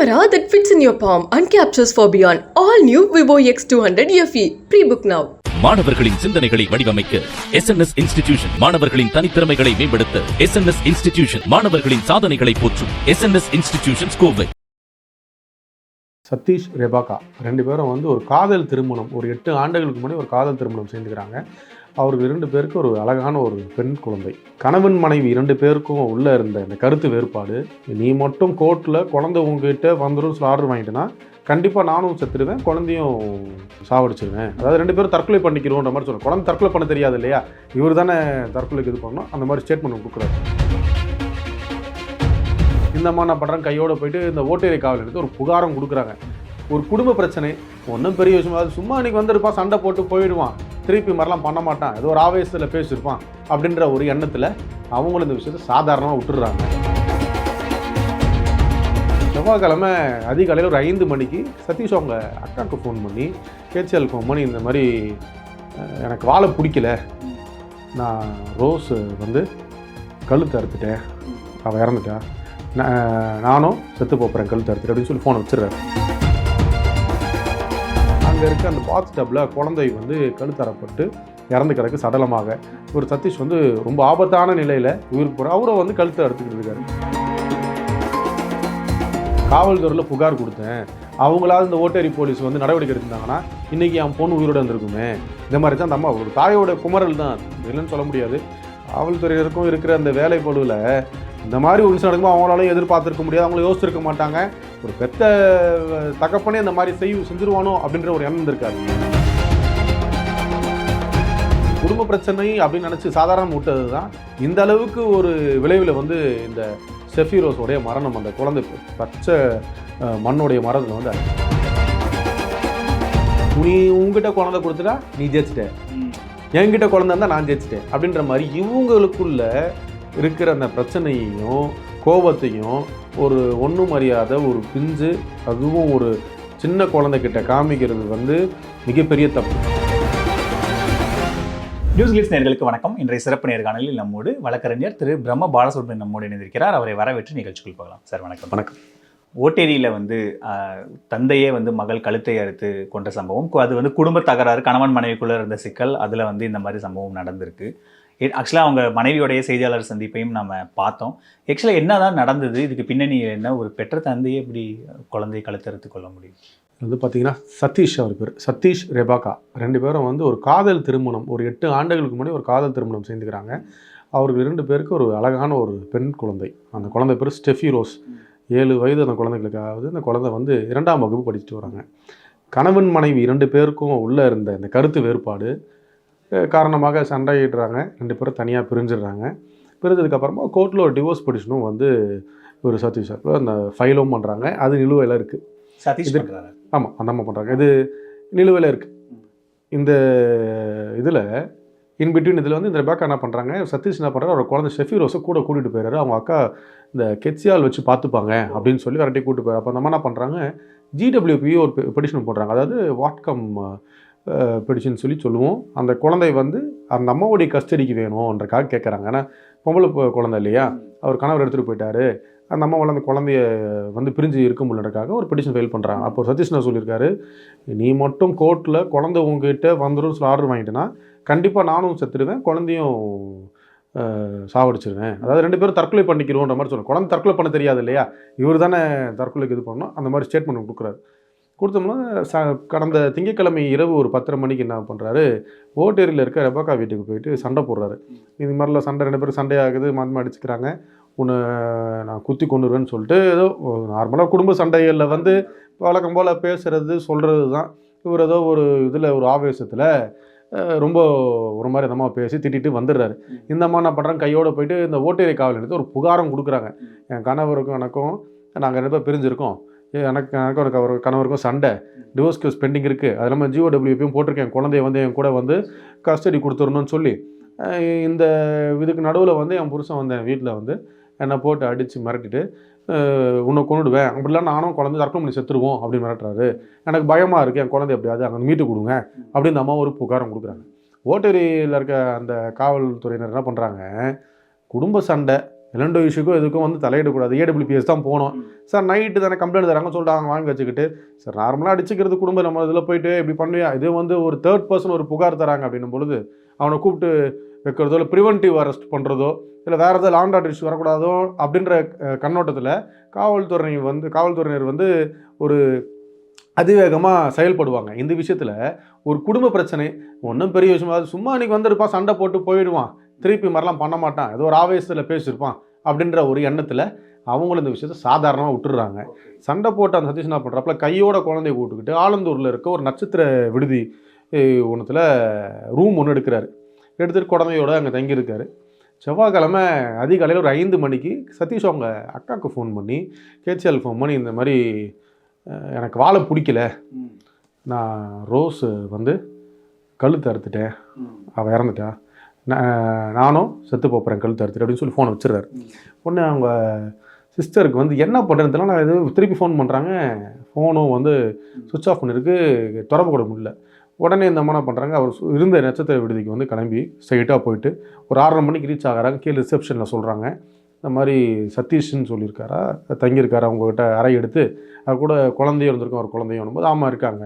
camera that fits in your palm and captures for beyond. All new Vivo X200 FE. Pre-book now. மாணவர்களின் சிந்தனைகளை வடிவமைக்க S N S institution மாணவர்களின் தனித்திறமைகளை மேம்படுத்த S N S institution மாணவர்களின் சாதனைகளை போற்றும் S N S institution Kovai Sathish Rebecca ரெண்டு பேரும் வந்து ஒரு காதல் திருமணம் ஒரு எட்டு ஆண்டுகளுக்கு முன்னாடி ஒரு காதல் திருமணம் செஞ்சுக்கிறாங்க அவர்கள் இரண்டு பேருக்கு ஒரு அழகான ஒரு பெண் குழந்தை. கணவன் மனைவி இரண்டு பேருக்கும் உள்ளே இருந்த இந்த கருத்து வேறுபாடு நீ மட்டும் கோர்ட்டில் குழந்தை உங்ககிட்ட வந்துடும் சொல்லி ஆர்டர் வாங்கிட்டேன்னா கண்டிப்பாக நானும் செத்துடுவேன் குழந்தையும் சாவடிச்சிருவேன். அதாவது ரெண்டு பேரும் தற்கொலை பண்ணிக்கிறோன்ற மாதிரி சொல்கிறேன் குழந்தை தற்கொலை பண்ண தெரியாது இல்லையா? இவர் தானே தற்கொலைக்கு இது பண்ணணும். அந்த மாதிரி ஸ்டேட்மெண்ட் கொடுக்குறாரு. இந்தம்மா நான் பண்ணுறேன் கையோட போயிட்டு இந்த ஓட்டேரி காவல் எடுத்து ஒரு புகாரம் கொடுக்குறாங்க. ஒரு குடும்ப பிரச்சனை. ஒன்றும் பெரிய விஷயம் அது சும்மா இன்னைக்கு வந்திருப்பான் சண்டை போட்டு போயிடுவான். திருப்பி மாதிரிலாம் பண்ண மாட்டான். ஏதோ ஒரு ஆவேசத்தில் பேசியிருப்பான் அப்படின்ற ஒரு எண்ணத்தில் அவங்களும் இந்த விஷயத்தை சாதாரணமாக விட்டுடுறாங்க. செவ்வாய்க்கிழமை அதிகாலையில் ஒரு ஐந்து மணிக்கு சதீஷ் அவங்க அக்காவுக்கு ஃபோன் பண்ணி கேச்சியால் ஃபோன் பண்ணி இந்த மாதிரி எனக்கு வாழை பிடிக்கல. நான் ரோஸ் வந்து கழுத்து அறுத்துட்டேன். அவள் இறந்துட்டா. நான் நானும் செத்து போப்புறேன் கழுத்து அறுத்துட்டு அப்படின்னு சொல்லி ஃபோனை வச்சிடுறாரு. அங்கே இருக்க அந்த பாத் டப்பில் குழந்தை வந்து கழுத்தரப்பட்டு இறந்து கிடக்கு சடலமாக. ஒரு சதீஷ் வந்து ரொம்ப ஆபத்தான நிலையில் உயிர் போகிற அவரை வந்து கழுத்தை அறுத்துக்கிட்டு இருக்காரு. காவல்துறையில் புகார் கொடுத்தேன். அவங்களாவது இந்த ஓட்டேரி போலீஸ் வந்து நடவடிக்கை எடுத்திருந்தாங்கன்னா இன்றைக்கி என் பொண்ணு உயிரோட இருந்திருக்குமே இந்த மாதிரி தான் அந்த அம்மா ஒரு தாயோட குமரல் தான். இல்லைன்னு சொல்ல முடியாது. காவல்துறையினருக்கும் இருக்கிற அந்த வேலை பொழுவில் இந்த மாதிரி ஒரு விஷயம் நடக்கும்போது அவங்களால எதிர்பார்த்துருக்க முடியாது. அவங்கள யோசிச்சிருக்க மாட்டாங்க. ஒரு பெத்த தகப்பனே இந்த மாதிரி செய் செஞ்சிருவானோ அப்படின்ற ஒரு எண்ணம் இருக்காது. குடும்ப பிரச்சனை அப்படின்னு நினச்சி சாதாரண விட்டது தான் இந்த அளவுக்கு ஒரு விளைவில் வந்து இந்த செஃபிரோஸோடைய மரணம் அந்த குழந்தை பச்சை மண்ணுடைய மரணத்தில் வந்து. நீ உங்ககிட்ட குழந்தை கொடுத்துட்டா நீ ஜெயிச்சிட்ட. என்கிட்ட குழந்தை இருந்தால் நான் ஜெயிச்சிட்டேன். அப்படின்ற மாதிரி இவங்களுக்குள்ள இருக்கிற அந்த பிரச்சனையையும் கோபத்தையும் ஒரு ஒன்றும் அறியாத ஒரு பிஞ்சு அதுவும் ஒரு சின்ன குழந்தைகிட்ட காமிக்கிறது வந்து மிகப்பெரிய தப்பு. நியூஸ் கிளிஸ் நேர்களுக்கு வணக்கம். இன்றைய சிறப்பு நேர்காணலில் நம்மோடு வழக்கறிஞர் திரு பிரம்ம பாலசுப்ரமணியன் நம்மோடு இணைந்திருக்கிறார். அவரை வரவேற்று நிகழ்ச்சிக்குள் போகலாம். சார் வணக்கம். வணக்கம். ஓட்டேரியில் வந்து தந்தையே வந்து மகள் கழுத்தை அறுத்து கொண்ட சம்பவம். கு- அது வந்து குடும்ப தகராறு கணவன் மனைவிக்குள்ளே இருந்த சிக்கல் அதில் வந்து இந்த மாதிரி சம்பவம் நடந்திருக்கு. ஆக்சுவலாக அவங்க மனைவியோடைய செய்தியாளர் சந்திப்பையும் நம்ம பார்த்தோம். ஆக்சுவலாக என்ன தான் நடந்தது இதுக்கு பின்னணி என்ன ஒரு பெற்ற தந்தையே இப்படி குழந்தையை கழுத்தறுத்து கொள்ள முடியும்? வந்து பார்த்தீங்கன்னா சதீஷ் அவர் பேர். சதீஷ் ரெபாக்கா ரெண்டு பேரும் வந்து ஒரு காதல் திருமணம் ஒரு எட்டு ஆண்டுகளுக்கு முன்னாடி ஒரு காதல் திருமணம் சேர்ந்துக்கிறாங்க அவர்கள் இரண்டு பேருக்கு ஒரு அழகான ஒரு பெண் குழந்தை. அந்த குழந்தை பேர் ஸ்டெஃபி ரோஸ். ஏழு வயது அந்த குழந்தைகளுக்காவது அந்த குழந்தை வந்து இரண்டாம் வகுப்பு படிச்சுட்டு வராங்க. கணவன் மனைவி இரண்டு பேருக்கும் உள்ளே இருந்த இந்த கருத்து வேறுபாடு காரணமாக சண்டையிடுறாங்க. ரெண்டு பேரும் தனியாக பிரிஞ்சிடுறாங்க. பிரிஞ்சதுக்கப்புறமா கோர்ட்டில் ஒரு டிவோர்ஸ் பெட்டிஷனும் வந்து ஒரு சதீஷ் சார் அந்த ஃபைலும் பண்ணுறாங்க அது நிலுவையில் இருக்குது சதீஷ் பண்றாரு. ஆமாம் அந்த அம்மா பண்ணுறாங்க இது நிலுவையில் இருக்குது இந்த இதில் இன் பிட்வீன் இதில் வந்து இந்த ரெபாக்கா என்ன பண்ணுறாங்க சதீஷ் என்ன பண்ணுறாரு அவர் குழந்தை ஷெஃபி ரோஸை கூட கூட்டிகிட்டு போயிறாரு அவங்க அக்கா இந்த கெச்சியால் வச்சு பார்த்துப்பாங்க அப்படின்னு சொல்லி விரட்டி கூட்டு போயிரு அப்போ அந்த அம்மா என்ன பண்ணுறாங்க ஜிடபிள்யூபி ஒரு பெடிஷன் போடுறாங்க. அதாவது வாட்கம் பெடிஷன் சொல்லி சொல்லுவோம். அந்த குழந்தை வந்து அந்த அம்மாவுடைய கஸ்டடிக்கு வேணுன்றக்காக கேட்குறாங்க ஏன்னா பொம்பளை குழந்தை இல்லையா? அவர் கணவர் எடுத்துகிட்டு போயிட்டாரு. அந்த அம்மாவால் அந்த குழந்தைய வந்து பிரிஞ்சு இருக்க முடியலன்றக்காக ஒரு பெடிஷன் ஃபைல் பண்ணுறாங்க அப்போ சதீஷ் என்ன சொல்லியிருக்காரு? நீ மட்டும் கோர்ட்டில் குழந்தை உங்ககிட்ட வந்துடும் சொல்லி ஆர்டர் வாங்கிட்டேன்னா கண்டிப்பாக நானும் செத்துடுவேன் குழந்தையும் சாவடிச்சிருவேன். அதாவது ரெண்டு பேரும் தற்கொலை பண்ணிக்கிறோன்ற மாதிரி சொல்லுவேன் குழந்தை தற்கொலை பண்ண தெரியாது இல்லையா? இவர் தானே தற்கொலைக்கு இது பண்ணணும். அந்த மாதிரி ஸ்டேட்மெண்ட் கொடுக்குறாரு. கொடுத்தோம்னா ச கடந்த திங்கட்கிழமை இரவு ஒரு பத்தரை மணிக்கு என்ன பண்ணுறாரு ஓட்டேரியில் இருக்க ரெபக்கா வீட்டுக்கு போயிட்டு சண்டை போடுறாரு. இது மாதிரிலாம் சண்டை ரெண்டு பேரும் சண்டை ஆகுது மாற்றி அடிச்சுக்கிறாங்க. உன்னை நான் குத்தி கொண்டுருவேன்னு சொல்லிட்டு ஏதோ நார்மலாக குடும்ப சண்டைகளில் வந்து வழக்கம் போல் பேசுகிறது சொல்கிறது தான் இவர் ஏதோ ஒரு இதில் ஒரு ஆவேசத்தில் ரொம்ப ஒரு மாதிரி அந்த பேசி திட்டிட்டு வந்துடுறாரு. இந்த மாதிரி என்ன பண்ணுறாங்க கையோட போயிட்டு இந்த ஓட்டேரி காவல் எடுத்து ஒரு புகாரம் கொடுக்குறாங்க. என் கணவருக்கும் எனக்கும் நாங்கள் ரெண்டு பேர் பிரிஞ்சிருக்கோம். எனக்கு எனக்கும் எனக்கு அவர் கணவருக்கும் சண்டை. டிவோர்ஸ் கேஸ் பெண்டிங் இருக்குது அது இல்லாமல் ஜிஓடபிள்யூபியும் போட்டிருக்கேன். குழந்தைய வந்து என் கூட வந்து கஸ்டடி கொடுத்துடணும்னு சொல்லி. இந்த இதுக்கு நடுவில் வந்து என் புருஷன் வந்தேன் வீட்டில் வந்து என்னை போட்டு அடித்து மிரட்டிட்டு உன்னை கொண்டுடுவேன் அப்படிலாம் நானும் குழந்தை தற்கொலை பண்ணி செத்துருவோம் அப்படின்னு மிரட்டுறாரு. எனக்கு பயமாக இருக்குது என் குழந்தை எப்படியாவது அங்கே மீட்டு கொடுங்க அப்படின்னு இந்த அம்மா ஒரு புகாரம் கொடுக்குறாங்க. ஓட்டேரியில் இருக்க அந்த காவல்துறையினர் என்ன பண்ணுறாங்க குடும்ப சண்டை. எலண்டோ இஷ்யூக்கும் இதுக்கும் வந்து தலையிடக்கூடாது. ஏடபிள்யூபிஎஸ் தான் போனோம் சார் நைட்டு தானே கம்ப்ளைண்ட் தராங்க சொல்லிட்டாங்க வாங்கி வச்சுக்கிட்டு சார் நார்மலாக அடிச்சுக்கிறது குடும்பம். நம்ம இதில் போயிட்டு இப்படி பண்ணுவியா இது வந்து ஒரு தேர்ட் பர்சன் ஒரு புகார் தராங்க அப்படின்னும் பொழுது அவனை கூப்பிட்டு வைக்கிறதோ இல்லை ப்ரிவென்டிவ் அரெஸ்ட் பண்ணுறதோ இல்லை வேறு ஏதாவது லாண்ட் ஆர்டர் இஷ்யூ வரக்கூடாதோ அப்படின்ற கண்ணோட்டத்தில் காவல்துறை வந்து காவல்துறையினர் வந்து ஒரு அதிவேகமாக செயல்படுவாங்க. இந்த விஷயத்தில் ஒரு குடும்ப பிரச்சனை ஒன்றும் பெரிய விஷயம் சும்மா அன்றைக்கி வந்திருப்பான் சண்டை போட்டு போயிடுவான். திருப்பி மாதிரிலாம் பண்ண மாட்டான். ஏதோ ஒரு ஆவேசத்தில் பேசியிருப்பான் அப்படின்ற ஒரு எண்ணத்தில் அவங்களும் இந்த விஷயத்தை சாதாரணமாக விட்டுடுறாங்க. சண்டை போட்டு அந்த சதீஷ் என்ன பண்ணுறாப்புல கையோட குழந்தைய கூட்டுக்கிட்டு ஆலந்தூரில் இருக்க ஒரு நட்சத்திர விடுதி ஒன்றுத்தில் ரூம் ஒன்று எடுக்கிறாரு. எடுத்துகிட்டு குழந்தையோட அங்கே தங்கியிருக்காரு. செவ்வாய்க்கிழமை அதிகாலையில் ஒரு ஐந்து மணிக்கு சதீஷ் அவங்க அக்காவுக்கு ஃபோன் பண்ணி கேச்சிஎல் ஃபோன் பண்ணி இந்த மாதிரி எனக்கு வாழை பிடிக்கல. நான் ரோஸ் வந்து கழுத்து அறுத்துட்டேன். அவள் இறந்துட்டா. நானும் செத்து போப்புறேன் கழுத்து அறுத்துட்டு அப்படின்னு சொல்லி ஃபோன் வச்சிடுறாரு உடனே அவங்க சிஸ்டருக்கு வந்து என்ன பண்ணுறதுலாம் நான் இது திருப்பி ஃபோன் பண்ணுறாங்க ஃபோனும் வந்து சுவிட்ச் ஆஃப் பண்ணிருக்கு தொடர்பு கூட முடியல. உடனே இந்த என்ன பண்ணுறாங்க அவர் சு- இருந்த நட்சத்திர விடுதிக்கு வந்து கிளம்பி ஸ்ட்ரைட்டாக போயிட்டு ஒரு ஆறரை மணிக்கு ரீச் ஆகுறாங்க. கீழே ரிசப்ஷனில் சொல்கிறாங்க இந்த மாதிரி சதீஷ்னு சொல்லியிருக்காரா தங்கியிருக்காரு அவங்ககிட்ட அறை எடுத்து அது கூட குழந்தையும் இருந்திருக்கும் ஒரு குழந்தையும் போது ஆமாம் இருக்காங்க.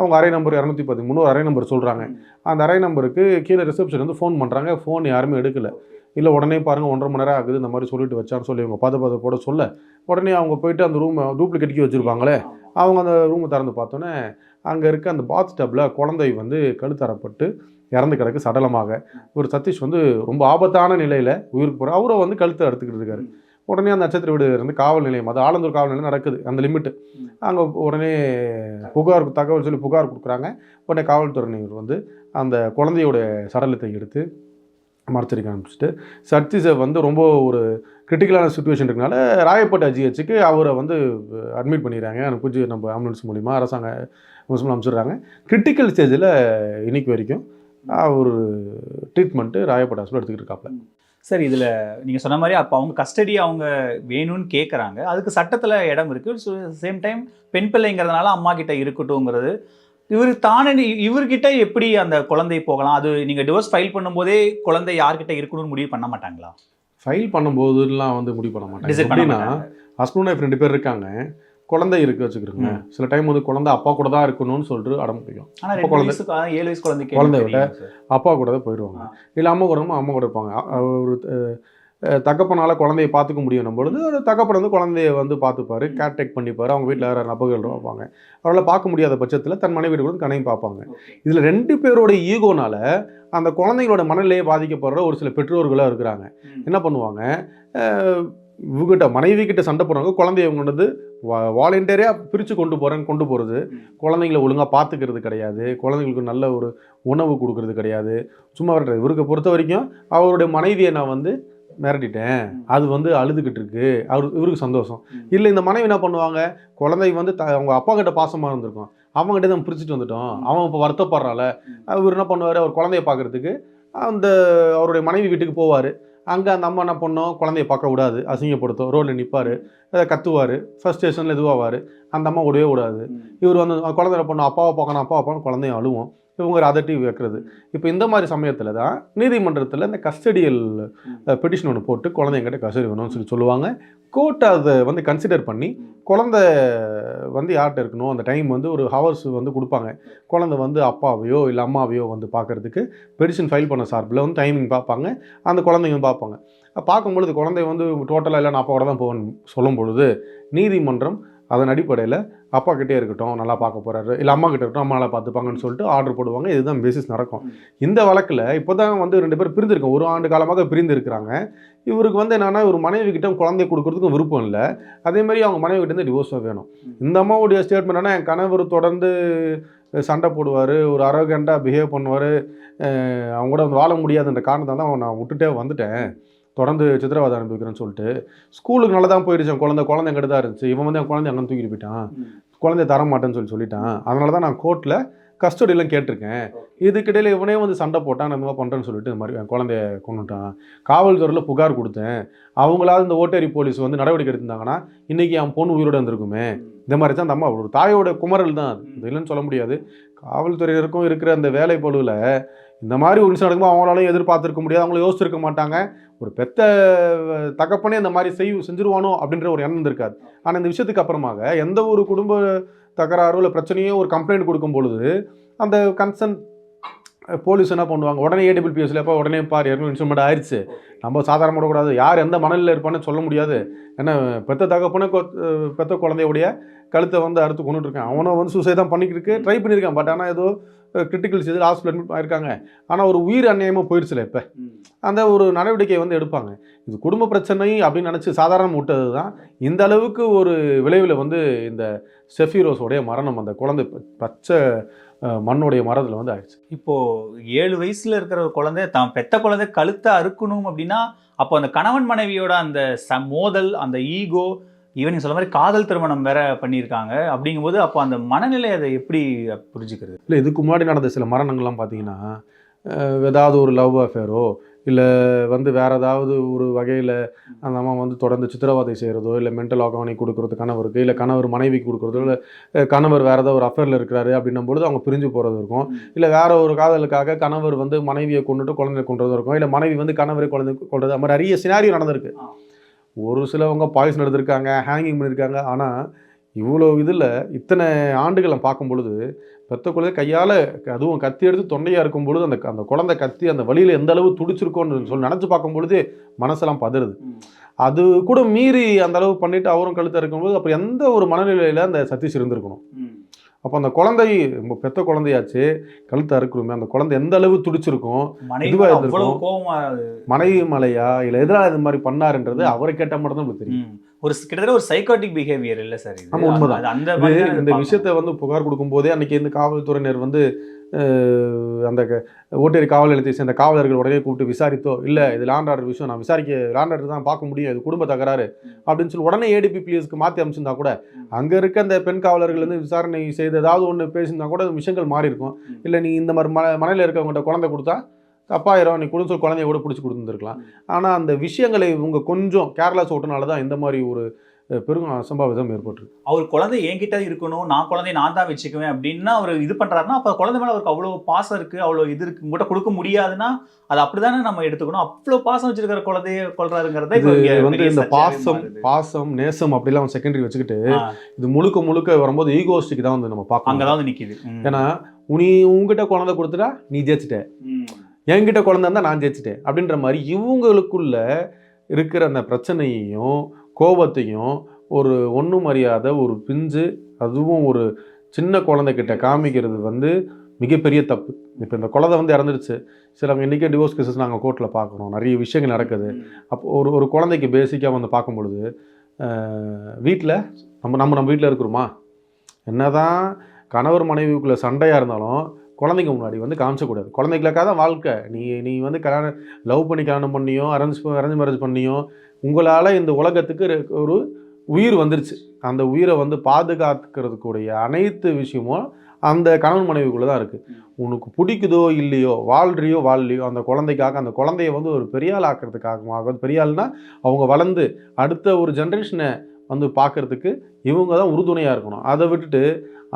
அவங்க அறை நம்பர் இரநூத்தி பதிமூணு ஒரு அரை நம்பர் சொல்கிறாங்க அந்த அறை நம்பருக்கு கீழே ரிசப்ஷன் வந்து ஃபோன் பண்ணுறாங்க ஃபோன் யாருமே எடுக்கலை. இல்லை உடனே பாருங்கள் ஒன்றரை மணி நேரம் ஆகுது இந்த மாதிரி சொல்லிட்டு வச்சான்னு சொல்லி இவங்க பாத பாத போட சொல்ல. உடனே அவங்க போயிட்டு அந்த ரூமை டூப்ளிகேட் வச்சுருப்பாங்களே? அவங்க அந்த ரூமை திறந்து பார்த்தோன்னே அங்கே இருக்க அந்த பாத் டப்பில் குழந்தை வந்து கழுத்தரப்பட்டு இறந்து கிடக்கு சடலமாக. ஒரு சதீஷ் வந்து ரொம்ப ஆபத்தான நிலையில் உயிருக்கு போகிற அவரை வந்து கழுத்தை எடுத்துக்கிட்டு இருக்காரு. உடனே அந்த நட்சத்திர வீடு இருந்து காவல் நிலையம் அது ஆலந்தூர் காவல் நிலையம் நடக்குது. அந்த லிமிட்டு அங்கே உடனே புகார் தகவல் சொல்லி புகார் கொடுக்குறாங்க. உடனே காவல்துறையினர் வந்து அந்த குழந்தையோட சடலத்தை எடுத்து மறைச்சிருக்க ஆரம்பிச்சுட்டு சர்ச்சிஸை வந்து ரொம்ப ஒரு கிரிட்டிக்கலான சுச்சுவேஷன் இருக்கனால ராயப்பேட்டை ஜிஹெச்சுக்கு அவரை வந்து அட்மிட் பண்ணிடுறாங்க. அனுப்பிச்சு நம்ம ஆம்புலன்ஸ் மூலிமா அரசாங்க முஸ்லிம் அனுப்பிச்சிடுறாங்க. கிரிட்டிக்கல் ஸ்டேஜில் இன்னைக்கு வரைக்கும் அவர் ட்ரீட்மெண்ட்டு ராயப்பேட்டை ஹாஸ்பிட்டல் எடுத்துக்கிட்டு இருக்காப்ல. சார் இதில் நீங்கள் சொன்ன மாதிரி அப்போ அவங்க கஸ்டடி அவங்க வேணும்னு கேட்குறாங்க அதுக்கு சட்டத்தில் இடம் இருக்குது சேம் டைம் பெண் பிள்ளைங்கிறதுனால அம்மா கிட்ட இருக்கட்டும்ங்கிறது. இவர் தானே இவர்கிட்ட எப்படி அந்த குழந்தை போகலாம்? அது நீங்கள் டிவோர்ஸ் ஃபைல் பண்ணும்போதே குழந்தை யார்கிட்ட இருக்கணும்னு முடிவு பண்ண மாட்டாங்களா? ஃபைல் பண்ணும்போதுலாம் வந்து முடிவு பண்ண மாட்டாங்க. எப்படின்னா ஹஸ்பண்ட் ஒய்ஃப் ரெண்டு பேர் இருக்காங்க. குழந்தை இருக்கு வச்சுக்கிறோங்க. சில டைம் வந்து குழந்தை அப்பா கூட தான் இருக்கணும்னு சொல்லிட்டு அடம் பிடிக்கும். அப்போ குழந்தை- ஏழு வயசு குழந்தைக்கு குழந்தை விட? அப்பா கூட தான் போயிடுவாங்க. இல்லை அம்மா கூட அம்மா கூட இருப்பாங்க. ஒரு தகப்பனால குழந்தைய பார்த்துக்க முடியும் பொழுது ஒரு தகப்பன் வந்து குழந்தைய வந்து பார்த்துப்பாரு கேர் டேக் பண்ணிப்பாரு அவங்க வீட்டில் வேறு நபர்கள் பார்ப்பாங்க அவரால் பார்க்க முடியாத பட்சத்தில் தன் மனைவி கூட கனையும் பார்ப்பாங்க. இதில் ரெண்டு பேரோட ஈகோனால அந்த குழந்தைங்களோட மனநிலையை பாதிக்கப்படுற ஒரு சில பெற்றோர்களாக இருக்கிறாங்க. என்ன பண்ணுவாங்க? அஹ், இவகிட்ட மனைவி கிட்ட சண்டை போடுறாங்க குழந்தைய வந்து வாலண்டியராக பிரித்து கொண்டு போகிறேன் கொண்டு போகிறது. குழந்தைங்களை ஒழுங்காக பார்த்துக்கிறது கிடையாது. குழந்தைங்களுக்கு நல்ல ஒரு உணவு கொடுக்கறது கிடையாது. சும்மா விடுற இவருக்கு பொறுத்த வரைக்கும் அவருடைய மனைவியை நான் வந்து மிரட்டிட்டேன். அது வந்து அழுதுகிட்டு இருக்கு. அவர் இவருக்கு சந்தோஷம். இல்லை இந்த மனைவி என்ன பண்ணுவாங்க? குழந்தை வந்து த அவங்க அப்பா கிட்ட பாசமாக இருந்திருக்கும். அவங்ககிட்ட தான் பிரிச்சுட்டு வந்துட்டோம். அவன் இப்போ வருத்தப்படுறால அவர் என்ன பண்ணுவார்? அவர் குழந்தைய பார்க்கறதுக்கு அந்த அவருடைய மனைவி வீட்டுக்கு போவார். அங்கே அந்த அம்மா என்ன பண்ணோம் குழந்தைய பார்க்க விடாது அசிங்கப்படுத்தும். ரோட்டில் நிற்பார் அதை கத்துவார் ஃபர்ஸ்ட் ஸ்டேஷனில் இதுவாவார் அந்த அம்மா விடவே விடாது இவர் வந்து குழந்தை என்ன பண்ணும் அப்பாவை பார்க்கணும் அப்பாவை பார்க்கணும் குழந்தைய அழுவும். இவங்க ஒரு டிவி வைக்கிறது. இப்போ இந்த மாதிரி சமயத்தில் தான் நீதிமன்றத்தில் இந்த கஸ்டடியல் பெட்டிஷன் ஒன்று போட்டு குழந்தைங்கிட்ட கஸ்டடி வேணும்னு சொல்லி சொல்லுவாங்க. கோர்ட் அதை வந்து கன்சிடர் பண்ணி குழந்தை வந்து யார்கிட்ட இருக்கணும்? அந்த டைம் வந்து ஒரு ஹவர்ஸ் வந்து கொடுப்பாங்க. குழந்தை வந்து அப்பாவையோ இல்லை அம்மாவையோ வந்து பார்க்கறதுக்கு பெடிஷன் ஃபைல் பண்ண சார்பில் வந்து டைமிங் பார்ப்பாங்க. அந்த குழந்தைங்க பார்ப்பாங்க. பார்க்கும்பொழுது குழந்தை வந்து டோட்டலாக இல்லை நான் அப்பாவோட தான் போகணும் சொல்லும் பொழுது நீதிமன்றம் அதன் அடிப்படையில் அப்பா கிட்டே இருக்கட்டும் நல்லா பார்க்க போறாரு. இல்லை அம்மா கிட்ட இருக்கட்டும் அம்மா நல்லா பார்த்துப்பாங்கன்னு சொல்லிட்டு ஆர்டர் போடுவாங்க. இதுதான் பேசிஸ் நடக்கும். இந்த வழக்கில் இப்போ தான் வந்து ரெண்டு பேர் பிரிந்திருக்கோம் ஒரு ஆண்டு காலமாக பிரிந்து இருக்கிறாங்க இவருக்கு வந்து என்னன்னா ஒரு மனைவி கிட்ட குழந்தைய கொடுக்கறதுக்கும் விருப்பம் இல்லை. அதே மாதிரி அவங்க மனைவி கிட்ட இருந்து டிவோர்ஸாக வேணும். இந்த அம்மாவுடைய ஸ்டேட்மெண்ட் என்ன என் கணவர் தொடர்ந்து சண்டை போடுவார் ஒரு அரகண்டாக பிஹேவ் பண்ணுவார். அவங்க கூட வந்து வாழ முடியாதுன்ற காரணத்தால் தான் நான் விட்டுட்டே வந்துட்டேன். தொடர்ந்து சித்திரவதை அனுபவிக்கிறேன்னு சொல்லிட்டு ஸ்கூலுக்கு நல்லா தான் போயிடுச்சு குழந்தை குழந்தை எங்கிட்ட தான் இருந்துச்சு. இவன் வந்து என் குழந்தை அங்கே தூக்கிட்டு போயிட்டான். குழந்தைய தர மாட்டேன்னு சொல்லி சொல்லிட்டான். அதனால தான் நான் கோர்ட்டில் கஸ்டடியெலாம் கேட்டிருக்கேன். இதுக்கிடையில் இவனே வந்து சண்டை போட்டான். மாதிரி பண்ணுறேன்னு சொல்லிட்டு இந்த மாதிரி என் குழந்தைய கொண்டுட்டான் காவல்துறையில் புகார் கொடுத்தேன். அவங்களாவது இந்த ஓட்டேரி போலீஸ் வந்து நடவடிக்கை எடுத்திருந்தாங்கன்னா இன்றைக்கி என் பொண்ணு உயிரோட இருந்திருக்குமே. இந்த மாதிரி தான் அந்த அம்மா ஒரு தாயோட குமரல் தான் அது. இல்லைன்னு சொல்ல முடியாது. காவல்துறையினருக்கும் இருக்கிற அந்த வேலை பழுவில் இந்த மாதிரி ஒரு விஷயம் நடக்கும்போது அவங்களாலையும் எதிர்பார்த்துருக்க முடியாது. அவங்களும் யோசிச்சிருக்க மாட்டாங்க. ஒரு பெத்த தகப்பனே இந்த மாதிரி செய் செஞ்சுருவானோ அப்படின்ற ஒரு எண்ணம் இருக்காது ஆனால் இந்த விஷயத்துக்கு அப்புறமாக எந்த ஒரு குடும்ப தகராறோ இல்லை பிரச்சனையோ ஒரு கம்ப்ளைண்ட் கொடுக்கும் பொழுது அந்த கன்சர்ன் போலீஸ் என்ன பண்ணுவாங்க? உடனே ஏடிபிள் எப்போ உடனே பார் ஏற்கனவே இன்ஸ்ட்ருமெண்ட் ஆயிடுச்சு நம்ம சாதாரண விடக்கூடாது. யார் எந்த மணலில் இருப்பான்னு சொல்ல முடியாது. ஏன்னா பெத்த தகப்பனே பெத்த குழந்தையுடைய கழுத்தை வந்து அறுத்து கொண்டுட்டு இருக்கான். அவனும் வந்து சூசைட் தான் பண்ணிக்கிட்டு ட்ரை பண்ணியிருக்கான். பட் ஆனால் ஏதோ கிரிட்டிக்கல் ஸ்டேஜில் ஹாஸ்பிட்டல் அட்மிட் ஆயிருக்காங்க. ஆனால் ஒரு உயிர் அநியாயமாக போயிடுச்சுல இப்போ. அந்த ஒரு நடவடிக்கை வந்து எடுப்பாங்க. இது குடும்ப பிரச்சனை அப்படின்னு நினச்சி சாதாரண விட்டது தான் இந்த அளவுக்கு ஒரு விளைவில் வந்து இந்த செஃபிரோஸோடைய மரணம் அந்த குழந்தை பச்சை மண்ணுடைய மரத்தில் வந்து ஆயிடுச்சு. இப்போ ஏழு வயசுல இருக்கிற ஒரு குழந்தை தான் பெத்த குழந்தை கழுத்தை அறுக்கணும் அப்படின்னா அப்போ அந்த கணவன் மனைவியோட அந்த ச மோதல் அந்த ஈகோ ஈவன் நீங்க சொல்ல மாதிரி காதல் திருமணம் வேற பண்ணியிருக்காங்க. அப்படிங்கும்போது அப்போ அந்த மனநிலை அதை எப்படி புரிஞ்சுக்கிறது? இல்லை இதுக்கு முன்னாடி நடந்த சில மரணங்கள்லாம் பார்த்தீங்கன்னா ஏதாவது ஒரு லவ் அஃபேரோ இல்லை வந்து வேறு ஏதாவது ஒரு வகையில் அந்த அம்மா வந்து தொடர்ந்து சித்திரவதை செய்கிறதோ இல்லை மென்டல் ஆகானி கொடுக்குறது கணவருக்கு இல்லை கணவர் மனைவிக்கு கொடுக்குறதோ இல்லை கணவர் வேறு ஏதாவது ஒரு அஃபேரில் இருக்கிறாரு அப்படின்னும் பொழுது அவங்க பிரிஞ்சு போகிறது இருக்கும். இல்லை வேற ஒரு காதலுக்காக கணவர் வந்து மனைவியை கொண்டுட்டு குழந்தைய கொண்டது இருக்கும். இல்லை மனைவி வந்து கணவரை குழந்தை கொண்டது அது மாதிரி நிறைய சினாரியோ நடந்திருக்கு. ஒரு சிலவங்க பாய்ஸ் எடுத்திருக்காங்க ஹேங்கிங் பண்ணியிருக்காங்க ஆனால் இவ்வளோ இதில் இத்தனை ஆண்டுகளை பார்க்கும் பொழுது பெத்த குழந்தை கையால் அதுவும் கத்தி எடுத்து தொண்டையாக இருக்கும் பொழுது அந்த அந்த குழந்தை கத்தி அந்த வழியில் எந்த அளவு துடிச்சிருக்கோன்னு சொல்லி நினச்சி பார்க்கும் பொழுது மனசெல்லாம் பதறுது. அது கூட மீறி அந்த அளவு பண்ணிட்டு அவரும் கழுத்த இருக்கும்போது அப்போ எந்த ஒரு மனநிலையில் அந்த சதீஷ் இருந்திருக்கணும். அப்போ அந்த குழந்தை பெத்த குழந்தையாச்சு கழுத்தை அறுக்குறோமே அந்த குழந்தை எந்த அளவு துடிச்சிருக்கும் மனைவி இதுவா அவ்வளவு இருந்திருக்கும். மனைவி மலையா இல்லை எதிராக இது மாதிரி பண்ணாருன்றது அவரை கேட்டால் மட்டும் தான் நம்மளுக்கு தெரியும். ஒரு கிட்டத்தட்ட ஒரு சைக்காட்டிக் பிஹேவியர் இல்ல சார் இது ஆமா, உண்மைதான். அந்த இந்த. விஷயத்தை வந்து புகார் கொடுக்கும்போதே அன்னைக்கு இந்த காவல்துறையினர் வந்து அந்த ஓட்டேரி காவல் நிலையத்தை சேர்ந்த காவலர்கள் உடனே கூப்பிட்டு விசாரித்தோ இல்லை இது லேண்ட் ஆர்டர் விஷயம் நான் விசாரிக்க லேண்ட் ஆர்டர் தான் பார்க்க முடியும் இது குடும்ப தகராறு அப்படின்னு சொல்லி உடனே ஏடிபி பிஎஸ்க்கு மாற்றி அமைச்சிருந்தா கூட அங்கே இருக்க அந்த பெண் காவலர்கள் வந்து விசாரணை செய்து ஏதாவது ஒன்று பேசியிருந்தா கூட விஷயங்கள் மாறி இருக்கும். இல்லை நீ இந்த மாதிரி மன மனையில் இருக்கவங்ககிட்ட குழந்தை கொடுத்தா தப்பாயிரம் நீ சொல்லி குழந்தைய கூட பிடிச்சி கொடுத்துருக்கலாம் ஆனால் அந்த விஷயங்களை இவங்க கொஞ்சம் கேர்லெஸ் ஓட்டுனால தான் இந்த மாதிரி ஒரு பெரும் அசம்பாவிதம் ஏற்பட்டிருக்கு அவர் குழந்தை என்கிட்ட இருக்கணும் நான் குழந்தைய நான் தான் வச்சுக்குவேன் அப்படின்னா அவர் இது பண்றாருன்னா அப்ப குழந்தை மேல அவருக்கு அவ்வளவு பாசம் இருக்கு அவ்வளவு இது இருக்கு உங்கள்கிட்ட கொடுக்க முடியாதுன்னா அது அப்படிதானே நம்ம எடுத்துக்கணும் அவ்வளவு பாசம் வச்சிருக்கிற குழந்தைய கொள்றாருங்கிறத வந்து இந்த பாசம். பாசம் நேசம் அப்படிலாம் செகண்டரி வச்சுக்கிட்டு இது முழுக்க முழுக்க வரும்போது ஈகோஸ்டிக் தான் வந்து நம்ம பார்க்கணும் அங்கதான் வந்து நிக்குது ம். ஏன்னா நீ உங்ககிட்ட குழந்தை கொடுத்துட்டா நீ ஜெயிச்சிட்ட. என்கிட்ட குழந்தை இருந்தா நான் ஜெயிச்சிட்டேன் அப்படின்ற மாதிரி இவங்களுக்குள்ள இருக்கிற அந்த பிரச்சனையையும் கோபத்தையும் ஒரு ஒன்றும் அறியாத ஒரு பிஞ்சு அதுவும் ஒரு சின்ன குழந்தைகிட்ட காமிக்கிறது வந்து மிகப்பெரிய தப்பு. இப்போ இந்த குழந்தை வந்து இறந்துடுச்சு சிலவங்க இன்றைக்கே டிவோர்ஸ் கேசஸ் நாங்கள் கோர்ட்டில் பார்க்குறோம் நிறைய விஷயங்கள் நடக்குது. அப்போ ஒரு ஒரு குழந்தைக்கு பேசிக்காக வந்து பார்க்கும் பொழுது வீட்டில் நம்ம நம்ம நம்ம வீட்டில் இருக்கிறோமா? என்னதான் கணவர் மனைவிக்குள்ளே சண்டையாக இருந்தாலும் குழந்தைங்க முன்னாடி வந்து காமிச்சக்கூடாது. குழந்தைகளுக்காக தான் வாழ்க்கை. நீ நீ வந்து கல்யாணம் லவ் பண்ணி கல்யாணம் பண்ணியோ அரேஞ்ச் அரேஞ்ச் மேரேஜ் பண்ணியோ உங்களால் இந்த உலகத்துக்கு ஒரு- ஒரு உயிர் வந்துருச்சு. அந்த உயிரை வந்து பாதுகாத்துக்கிறதுக்குடைய அனைத்து விஷயமும் அந்த கணவன் மனைவிக்குள்ளே தான் இருக்குது உனக்கு பிடிக்குதோ இல்லையோ வாழ்றியோ வாழலையோ அந்த குழந்தைக்காக அந்த குழந்தைய வந்து ஒரு பெரிய ஆள் ஆக்கிறதுக்காக பெரிய ஆள்னா அவங்க வளர்ந்து அடுத்த ஒரு ஜென்ரேஷனை வந்து பார்க்கறதுக்கு இவங்க தான் உறுதுணையாக இருக்கணும். அதை விட்டுட்டு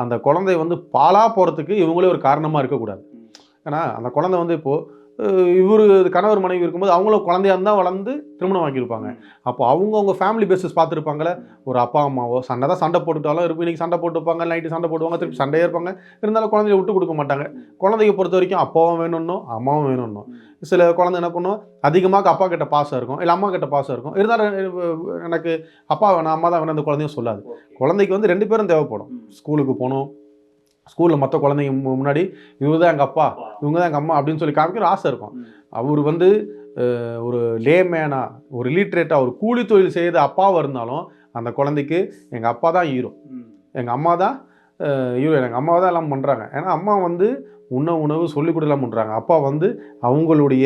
அந்த குழந்தை வந்து பாலாக போகிறதுக்கு இவங்களே ஒரு காரணமாக இருக்கக்கூடாது. ஏன்னா அந்த குழந்தை வந்து இப்போது இவர் கணவர் மனைவி இருக்கும்போது அவங்களும் குழந்தையா இருந்தால் வளர்ந்து திருமணம் வாங்கியிருப்பாங்க. அப்போ அவங்கவுங்க ஃபேமிலி பேசிஸ் பார்த்துருப்பாங்கல்ல. ஒரு அப்பா அம்மாவோ சண்டை தான் சண்டை போட்டுட்டாலும் இருக்கும். இன்னைக்கு சண்டை போட்டுப்பாங்க நைட்டு சண்டை போடுவாங்க திருப்பி சண்டையே இருப்பாங்க. இருந்தாலும் குழந்தைய விட்டு கொடுக்க மாட்டாங்க. குழந்தைய பொறுத்த வரைக்கும் அப்பாவும் வேணும்னோ அம்மாவும் வேணும்னோ. சில குழந்தை என்ன பண்ணும்? அதிகமாக அப்பா கிட்ட பாசம் இருக்கும். இல்லை அம்மா கிட்ட பாசம் இருக்கும். இருந்தாலும் எனக்கு அப்பா வேணாம் அம்மா தான் வேணும் அந்த குழந்தையும் சொல்லாது. குழந்தைக்கு வந்து ரெண்டு பேரும் தேவைப்படும். ஸ்கூலுக்கு போகணும் ஸ்கூலில் மற்ற குழந்தைங்க முன்னாடி இவங்க தான் எங்கள் அப்பா இவங்க தான் எங்கள் அம்மா அப்படின்னு சொல்லி காமிக்கிற ஆசை இருக்கும். அவர் வந்து ஒரு லேமேனா ஒரு லிட்ரேட்டாக ஒரு கூலி தொழில் செய்த அப்பாவாக இருந்தாலும் அந்த குழந்தைக்கு எங்கள் அப்பா தான் ஹீரோ எங்கள் அம்மா தான் ஹீரோ எங்கள் அம்மா தான் எல்லாம் பண்ணுறாங்க ஏன்னா அம்மா வந்து உண்ண உணவு சொல்லிக் கொடுக்கலாம்ன்றாங்க அப்பா வந்து அவங்களுடைய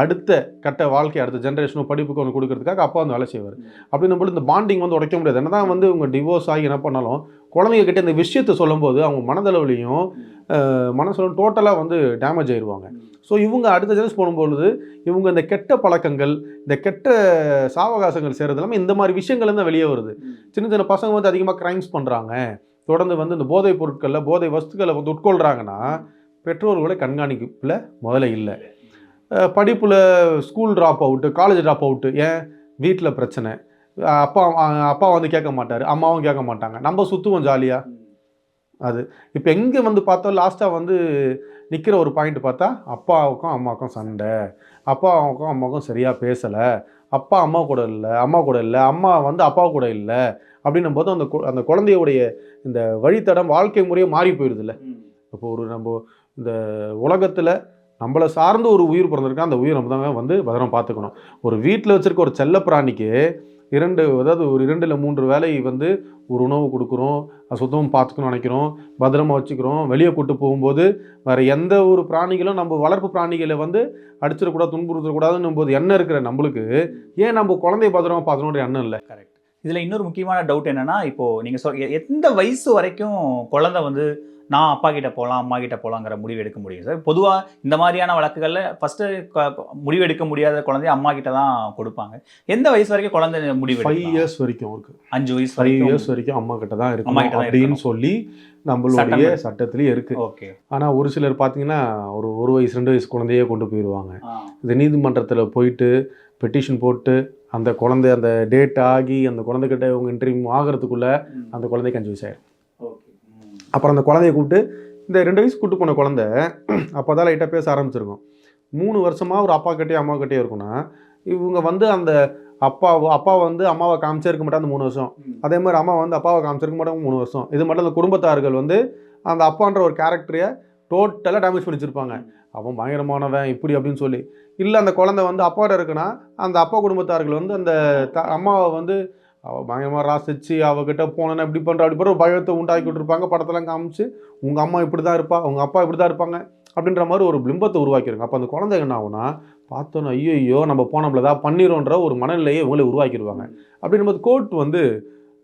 அடுத்த கட்ட வாழ்க்கை அடுத்த ஜென்ரேஷனும் படிப்புக்கு ஒன்று கொடுக்கறதுக்காக அப்பா வந்து வேலை செய்வார். அப்படின்னும் போது இந்த பாண்டிங் வந்து உடைக்க முடியாது. என்னதான் வந்து உங்கள் டிவோர்ஸ் ஆகி என்ன பண்ணாலும் குழந்தைங்கக்கிட்ட இந்த விஷயத்தை சொல்லும்போது அவங்க மனதளவுலையும் மனசுலும் டோட்டலாக வந்து டேமேஜ் ஆயிடுவாங்க ஸோ இவங்க அடுத்த ஜென்ஸ் போகும்பொழுது இவங்க இந்த கெட்ட பழக்கங்கள் இந்த கெட்ட சாவகாசங்கள் செய்கிறது எல்லாமே இந்த மாதிரி விஷயங்கள் தான் வெளியே வருது. சின்ன சின்ன பசங்க வந்து அதிகமாக கிரைம்ஸ் பண்ணுறாங்க தொடர்ந்து வந்து இந்த போதைப் பொருட்களில் போதை வஸ்துக்களை வந்து உட்கொள்கிறாங்கன்னா பெற்றோர்களை கண்காணிப்பில் முதல்ல இல்லை. படிப்பில் school drop out college drop out ஏன்? வீட்டில் பிரச்சனை. அப்பா அப்பா வந்து கேட்க மாட்டார் அம்மாவும் கேட்க மாட்டாங்க. நம்ம சுற்றுவோம் ஜாலியாக அது. இப்போ எங்கே வந்து பார்த்தோம் லாஸ்ட்டாக வந்து நிற்கிற ஒரு பாயிண்ட் பார்த்தா அப்பாவுக்கும் அம்மாவுக்கும் சண்டை. அப்பாவுக்கும் அம்மாவுக்கும் சரியாக பேசலை. அப்பா அம்மா கூட இல்லை அம்மா கூட இல்லை அம்மா வந்து அப்பா கூட இல்லை அப்படின்னும் போது அந்த அந்த குழந்தையுடைய இந்த வழித்தடம் வாழ்க்கை முறையே மாறி போயிடுதுல்ல இப்போ ஒரு நம்ம இந்த உலகத்தில் நம்மளை சார்ந்து ஒரு உயிர் பிறந்திருக்கா அந்த உயிர் நம்ம தான் வந்து பத்திரம் பார்த்துக்கணும். ஒரு வீட்டில் வச்சுருக்க ஒரு செல்ல பிராணிக்கு இரண்டு அதாவது ஒரு இரண்டு இல்லை மூன்று வேலை வந்து ஒரு உணவு கொடுக்குறோம் சுத்தமும் சுத்தமாக பார்த்துக்கணும்னு நினைக்கிறோம் பத்திரமா வச்சுக்கிறோம் வெளியே கூட்டு போகும்போது வேறு எந்த ஒரு பிராணிகளும் நம்ம வளர்ப்பு பிராணிகளை வந்து அடிச்சிடக்கூடாது துன்புறுத்தக்கூடாதுன்னும் போது எண்ணம் இருக்கிற நம்மளுக்கு ஏன் நம்ம குழந்தைய பத்திரமா பார்த்துக்கணுன்ற எண்ணம் இல்லை? கரெக்ட் இதில் இன்னொரு முக்கியமான டவுட் என்னன்னா இப்போது நீங்கள் சொல் எந்த வயசு வரைக்கும் குழந்தை வந்து நான் அப்பா கிட்ட போகலாம் அம்மா கிட்ட போகலாங்கிற முடிவு எடுக்க முடியும் சார். பொதுவா இந்த மாதிரியான வழக்குகள்ல ஃபர்ஸ்ட் முடிவு எடுக்க முடியாத குழந்தைய அம்மா கிட்ட தான் கொடுப்பாங்க. எந்த வயசு வரைக்கும் குழந்தை முடிவு ஃபைவ்? இயர்ஸ் வரைக்கும் இருக்கு. அஞ்சு வயசு ஃபைவ் இயர்ஸ் வரைக்கும் அம்மா கிட்ட தான் அம்மா கிட்ட தான் அப்படின்னு. சொல்லி நம்மளுடைய சட்டத்திலேயே இருக்கு. ஓகே. ஆனால் ஒரு சிலர் பார்த்தீங்கன்னா ஒரு ஒரு வயசு ரெண்டு வயசு குழந்தையே கொண்டு போயிடுவாங்க இந்த நீதிமன்றத்தில் போயிட்டு பெட்டிஷன் போட்டு அந்த குழந்தை அந்த டேட் ஆகி அந்த குழந்தைகிட்ட இவங்க இன்டர்வியூ ஆகிறதுக்குள்ள அந்த குழந்தைக்கு அஞ்சு ஆயிடும் அப்புறம் அந்த குழந்தைய கூப்பிட்டு இந்த ரெண்டு வயசு கூட்டு போன குழந்தை அப்போ தான் லைட்டாக பேச ஆரம்பிச்சிருக்கும். மூணு வருஷமாக ஒரு அப்பா கிட்டே அம்மா கிட்டே இருக்கும்னா இவங்க வந்து அந்த அப்பாவோ அப்பா வந்து அம்மாவை காமிச்சே இருக்க மாட்டாங்க அந்த மூணு வருஷம். அதே மாதிரி அம்மா வந்து அப்பாவை காமிச்சிருக்க மாட்டாங்க மூணு வருஷம். இது மட்டும் அந்த குடும்பத்தார்கள் வந்து அந்த அப்பான்ற ஒரு கேரக்டரையை டோட்டலாக டேமேஜ் பண்ணி வச்சிருப்பாங்க அவன் பயங்கரமானவன் இப்படி அப்படின்னு சொல்லி. இல்லை அந்த குழந்தை வந்து அப்பாவோட இருக்குன்னா அந்த அப்பா குடும்பத்தார்கள் வந்து அந்த த அம்மாவை வந்து அவள் பயங்கரமாக ராசிச்சு அவகிட்ட போனேன்னா இப்படி பண்ணுற அப்படி பண்ணுற ஒரு பயத்தை உண்டாக்கி விட்டுருப்பாங்க படத்தெல்லாம் காமிச்சு உங்கள் அம்மா இப்படி தான் இருப்பா உங்கள் அப்பா இப்படி தான் இருப்பாங்க. அப்படின்ற மாதிரி ஒரு பிம்பத்தை உருவாக்கிடுங்க அப்போ அந்த குழந்தை என்ன ஆகுனா பார்த்தோன்னா ஐயோ ஐயோ நம்ம போனோம்ல ஏதாவது பண்ணிடும்ன்ற ஒரு மனநிலையை இவங்களே உருவாக்கிடுவாங்க அப்படின்னும் போது கோர்ட் வந்து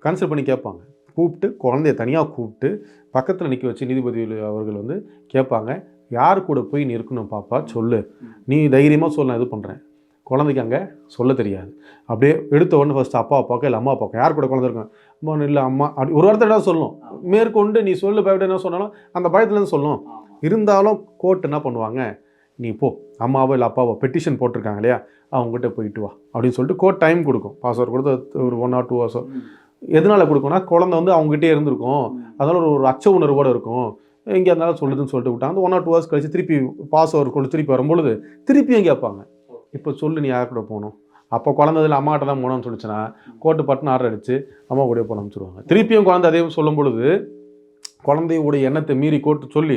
கன்சிடர் பண்ணி கேட்பாங்க. கூப்பிட்டு குழந்தைய தனியாக கூப்பிட்டு பக்கத்தில் நிற்க வச்சு நீதிபதி அவர்கள் வந்து கேட்பாங்க. யார் கூட போய் நீ இருக்கணும் பாப்பா? சொல்லு. நீ தைரியமாக சொல்ல நான் இது பண்ணுறேன் குழந்தைக்கு அங்கே சொல்ல தெரியாது. அப்படியே எடுத்த உடனே ஃபஸ்ட்டு அப்பா அப்பாக்கோ இல்லை அம்மா அப்பாக்கோ யார் கூட குழந்தை இருக்கும்? அம்மா இல்லை அம்மா அப்படி ஒரு வார்த்தை ஏதாவது சொல்லும் மேற்கொண்டு நீ சொல்லு பயப்பட என்ன சொன்னாலும் அந்த பயத்துலேருந்து சொல்லும் இருந்தாலும் கோர்ட் என்ன பண்ணுவாங்க? நீ போ. அம்மாவோ இல்லை அப்பாவோ பெட்டிஷன் போட்டிருக்காங்க இல்லையா? அவங்ககிட்ட போயிட்டு வா. அப்படின்னு சொல்லிட்டு கோர்ட் டைம் கொடுக்கும். பாஸ்வேர்ட் கொடுத்து ஒரு ஒன் ஆர் டூ ஹவர்ஸோ எதனால் கொடுக்கும்னா குழந்தை வந்து அவங்ககிட்டே இருந்திருக்கும். அதனால ஒரு ஒரு அச்ச உணர்வோடு இருக்கும். எங்கே இருந்தாலும் சொல்லுதுன்னு சொல்லிட்டு விட்டாங்க அந்த ஒன் ஆர் டூ ஹவர்ஸ் கழிச்சு திருப்பி பாஸ் ஓவர் கொண்டு திருப்பி வரும்பொழுது திருப்பியும் கேட்பாங்க. இப்போ சொல்லு நீ யார் கூட போகணும்? அப்போ குழந்ததில் அம்மாட்ட தான் போனோம்னு சொல்லிச்சுன்னா கோர்ட்டு பட்டுன்னு ஆர்டர் அடிச்சு அம்மா கூட போன அனுப்பிச்சிடுவாங்க திருப்பியும் குழந்தை அதே சொல்லும் பொழுது குழந்தையுடைய எண்ணத்தை மீறி கோர்ட்டு சொல்லி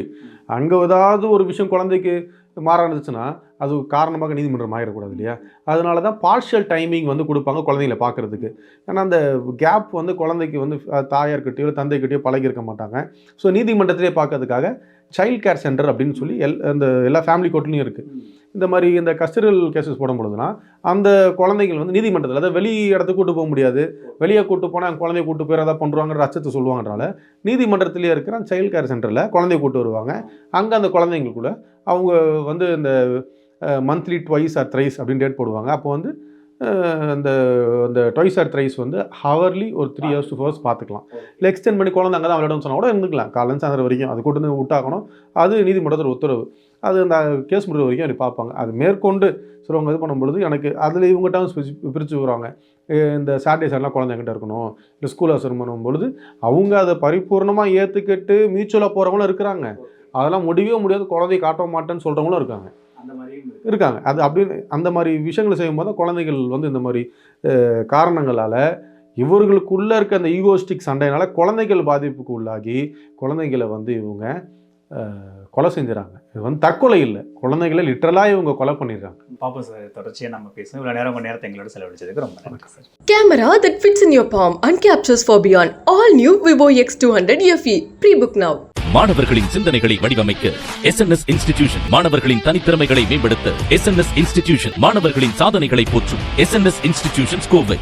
அங்கே ஏதாவது ஒரு விஷயம் குழந்தைக்கு மாறானுச்சுன்னா அது காரணமாக நீதிமன்றம் ஆகிடக்கூடாது இல்லையா? அதனால தான் பார்ஷியல் டைமிங் வந்து கொடுப்பாங்க குழந்தைங்கள பார்க்குறதுக்கு. ஏன்னா அந்த கேப் வந்து குழந்தைக்கு வந்து அஹ், தாயார்கிட்டயோ தந்தைக்கிட்டயோ பழகியிருக்க மாட்டாங்க. ஸோ நீதிமன்றத்திலே பார்க்கறதுக்காக சைல்ட் கேர் சென்டர் அப்படின்னு சொல்லி எல் அந்த எல்லா ஃபேமிலி கோர்ட்லேயும் இருக்குது இந்த மாதிரி இந்த கஸ்டடியல் கேசஸ் போடும் பொழுதுனா அந்த குழந்தைகள் வந்து நீதிமன்றத்தில் அதாவது வெளி இடத்துக்கு கூட்டு போக முடியாது. வெளியே கூட்டு போனால் குழந்தைய கூட்டு போய் ஏதாவது பண்ணுறாங்கிற அச்சத்தை சொல்லுவாங்கனால நீதிமன்றத்திலே இருக்கிற அந்த சைல்ட் கேர் சென்டரில் குழந்தைய கூட்டு வருவாங்க. அங்கே அந்த குழந்தைங்களுக்குள்ள அவங்க வந்து இந்த மந்த்லி ட்வைஸ் ஆர் த்ரைஸ் அப்படின்னு டேட் போடுவாங்க. அப்போ வந்து அந்த அந்த ட்வைஸ் ஆர் த்ரைஸ் வந்து ஹவர்லி ஒரு த்ரீ ஹவர்ஸ் டூ ஹவர்ஸ் பார்த்துக்கலாம். இல்லை எக்ஸ்டெண்ட் பண்ணி குழந்தை அங்கே தான் விளையாடும் சொன்னால் கூட இருந்துக்கலாம். காலையில் சாயந்தரம் வரைக்கும் அது கூட்டு வந்து விட்டாகணும். அது நீதிமன்றத்தில் உத்தரவு. அது அந்த கேஸ் முடிவு வரைக்கும் அப்படி பார்ப்பாங்க. அது மேற்கொண்டு சிலவங்க இது பண்ணும்பொழுது எனக்கு அதில் இவங்க டேர்ம்ஸ் பிரித்து அஹ் இந்த சாட்டர்டே சண்டெலாம் குழந்தை என்கிட்ட இருக்கணும். இல்லை ஸ்கூல் அவசரம் பண்ணும்பொழுது அவங்க அதை பரிபூர்ணமாக ஏற்றுக்கிட்டு மியூச்சுவலாக போகிறவங்களும் இருக்கிறாங்க. அதெல்லாம் முடியவே முடியாது. குழந்தைய காட்ட மாட்டேன்னு சொல்கிறவங்களும் இருக்காங்க. இருக்காங்க. அது அப்படின்னு அந்த மாதிரி விஷயங்களை செய்யும்போது குழந்தைகள் வந்து இந்த மாதிரி காரணங்களால் இவர்களுக்குள்ளே இருக்க அந்த ஈகோஸ்டிக் சண்டையினால குழந்தைகள் பாதிப்புக்கு உள்ளாகி குழந்தைகளை வந்து இவங்க கொலை செஞ்சுறாங்க. இது வந்து தற்கொலை இல்லை. குழந்தைகளை லிட்டரலாக இவங்க கொலை பண்ணிடுறாங்க. பாப்போம் சார் தொடர்ச்சியாக நம்ம பேசணும் இவ்வளோ நேரம் உங்கள் நேரத்தை எங்களோட செலவழிச்சதுக்கு ரொம்ப நன்றி sir. Camera that fits in your palm and captures for beyond. All new Vivo X200 FE. Pre-book now. மாணவர்களின் சிந்தனைகளை வடிவமைக்க எஸ் என் எஸ் இன்ஸ்டிடியூஷன் மாணவர்களின் தனித்திறமைகளை மேம்படுத்த எஸ் என் எஸ் இன்ஸ்டிடியூஷன் மாணவர்களின் சாதனைகளை போற்றும் S N S institution Kovai